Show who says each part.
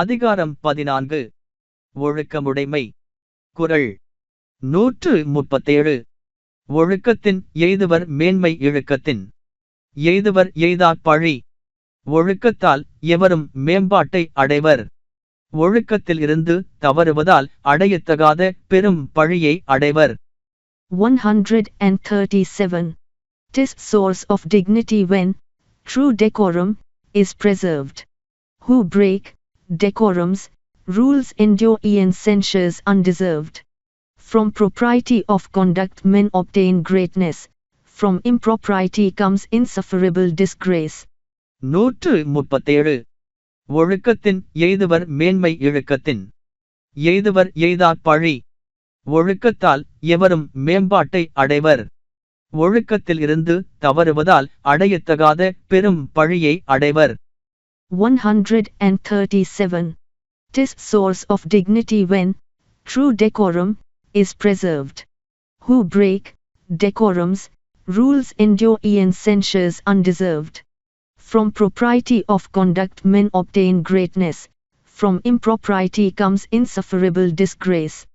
Speaker 1: அதிகாரம் பதினான்கு ஒழுக்கமுடைமை குரல் நூற்று முப்பத்தேழு ஒழுக்கத்தின் எய்துவர் மேன்மை இழுக்கத்தின் எய்துவர் எய்தாற் பழி ஒழுக்கத்தால் எவரும் மேம்பாட்டை அடைவர் ஒழுக்கத்தில் இருந்து தவறுவதால் அடையத்தகாத பெரும் பழியை அடைவர்
Speaker 2: seven this source of dignity when true decorum is preserved who break decorums, rules endure e'en censures undeserved. From propriety of conduct men obtain greatness, from impropriety comes insufferable disgrace.
Speaker 1: நூற்று முப்பத்தேழு ஒழுக்கத்தின் எய்துவர் மேன்மை இழுக்கத்தின் எய்துவர் எய்தார் பழி ஒழுக்கத்தால் எவரும் மேம்பாட்டை அடைவர் ஒழுக்கத்தில் இருந்து தவறுவதால் அடையத்தகாத பெரும் பழியை அடைவர்
Speaker 2: 137. Tis source of dignity when true decorum is preserved. Who break decorums, rules endure e'en censures undeserved. From propriety of conduct men obtain greatness, from impropriety comes insufferable disgrace.